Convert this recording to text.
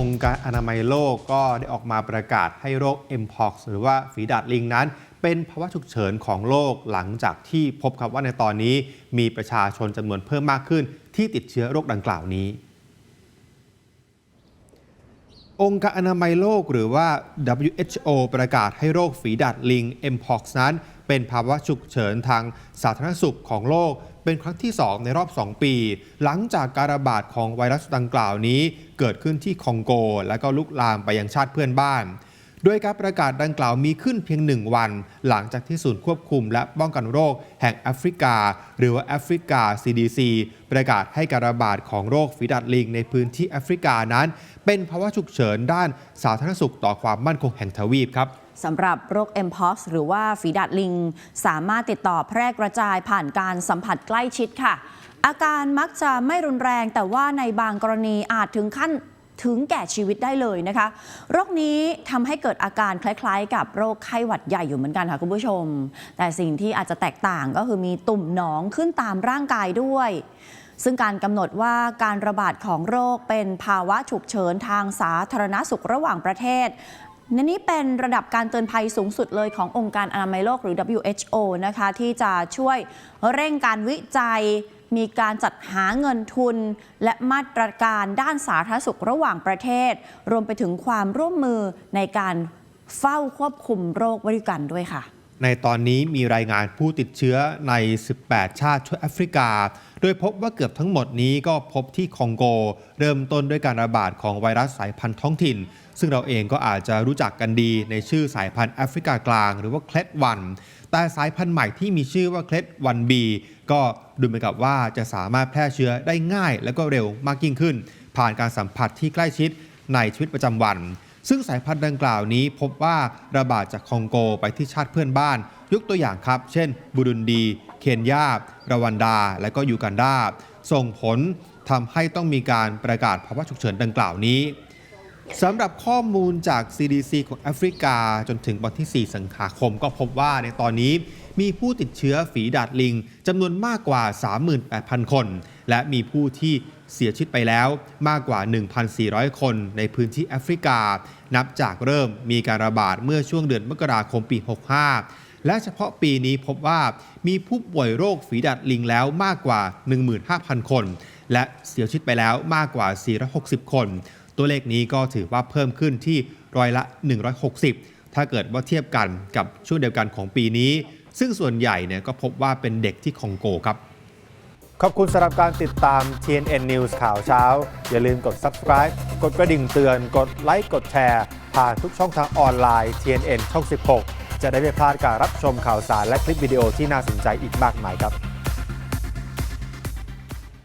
องค์การอนามัยโลกก็ได้ออกมาประกาศให้โรค mpox หรือว่าฝีดาดลิงนั้น เป็นภาวะฉุกเฉินของโลกหลังจากที่พบครับว่าในตอนนี้มีประชาชนจำนวนเพิ่มมากขึ้น ที่ติดเชื้อโรคดังกล่าวนี้ องค์การอนามัยโลกหรือว่า WHO ประกาศให้โรคฝีดาดลิง mpox นั้น เป็นภาวะฉุกเฉินทางสาธารณสุขของโลก เป็นครั้งที่ 2 ในรอบ 2 ปี หลังจากการระบาดของไวรัสดังกล่าวนี้ เกิดขึ้นที่คองโก และก็ลุกลามไปยังชาติเพื่อนบ้าน โดยการประกาศดังกล่าวมีขึ้นเพียงหนึ่งวัน หลังจากที่ศูนย์ควบคุมและป้องกันโรคแห่งแอฟริกา หรือว่าแอฟริกา CDC ประกาศให้การระบาดของโรคฝีดาดลิงในพื้นที่แอฟริกานั้น เป็นภาวะฉุกเฉินด้านสาธารณสุขต่อความมั่นคงแห่งทวีปครับสำหรับโรค mpox หรือว่าฝีดาดลิง สามารถติดต่อแพร่กระจายผ่านการสัมผัสใกล้ชิดค่ะ อาการมักจะไม่รุนแรงแต่ว่าในบางกรณีอาจถึงขั้น ถึงแก่ชีวิตได้เลยนะคะ โรคนี้ทำให้เกิดอาการคล้ายๆ กับโรคไข้หวัดใหญ่อยู่เหมือนกันค่ะคุณผู้ชม แต่สิ่งที่อาจจะแตกต่างก็คือมีตุ่มหนองขึ้นตามร่างกายด้วย ซึ่งการกำหนดว่าการระบาดของโรคเป็นภาวะฉุกเฉินทางสาธารณสุขระหว่างประเทศนนี้เป็นระดับการเตือนภัยสูงสุดเลยขององค์การอนามัยโลกหรือ WHO นะคะ ที่จะช่วยเร่งการวิจัย มีการจัดหาเงินทุน และมาตรการด้านสาธารณสุขระหว่างประเทศ รวมไปถึงความร่วมมือในการเฝ้าควบคุมโรคไว้ด้วยกันด้วยค่ะ ในตอนนี้มีรายงานผู้ติดเชื้อใน 18 ชาติทั่วแอฟริกา โดยพบว่าเกือบทั้งหมดนี้ก็พบที่คองโก เริ่มต้นด้วยการระบาดของไวรัสสายพันธุ์ท้องถิ่น ซึ่งเราเองก็อาจจะรู้จักกันดีในชื่อสายพันธุ์แอฟริกากลาง หรือว่าเคล็ดวันแต่สายพันธุ์ใหม่ที่มีชื่อว่าเคล็ดวันบีก็ดูเหมือนกับว่าจะสามารถแพร่เชื้อได้ง่ายและก็เร็วมากยิ่งขึ้น ผ่านการสัมผัสที่ใกล้ชิดในชีวิตประจำวัน ซึ่งสายพันธุ์ดังกล่าวนี้พบว่าระบาดจากคองโกไปที่ชาติเพื่อนบ้าน ยกตัวอย่างครับ เช่น บุรุนดี เคนยารวันดา และก็ยูกันดา ส่งผลทำให้ต้องมีการประกาศภาวะฉุกเฉินดังกล่าวนี้ สำหรับข้อมูลจาก CDC ของแอฟริกาจนถึงวันที่ 4 สิงหาคมก็พบว่าในตอนนี้มีผู้ติดเชื้อฝีดาดลิงจำนวนมากกว่า 38,000 คน และมีผู้ที่เสียชีวิตไปแล้วมากกว่า 1,400 คนในพื้นที่แอฟริกา นับจากเริ่มมีการระบาดเมื่อช่วงเดือนมกราคมปี 65 และเฉพาะปีนี้พบว่ามีผู้ป่วยโรคฝีดาดลิงแล้วมากกว่า 15,000 คน และเสียชีวิตไปแล้วมากกว่า 460 คน ตัวเลขนี้ก็ถือว่าเพิ่มขึ้นที่ร้อยละ 160 ถ้าเกิดว่าเทียบกันกับช่วงเดียวกันของปีนี้ ซึ่งส่วนใหญ่เนี่ยก็พบว่าเป็นเด็กที่คองโกครับ ขอบคุณสำหรับการติดตาม TNN News ข่าวเช้า อย่าลืมกด subscribe กดกระดิ่งเตือน กดไลค์กดแชร์ ผ่านทุกช่องทางออนไลน์ TNN ช่อง 16 จะได้ไม่พลาดการรับชมข่าวสารและคลิปวิดีโอที่น่าสนใจอีกมากมายครับ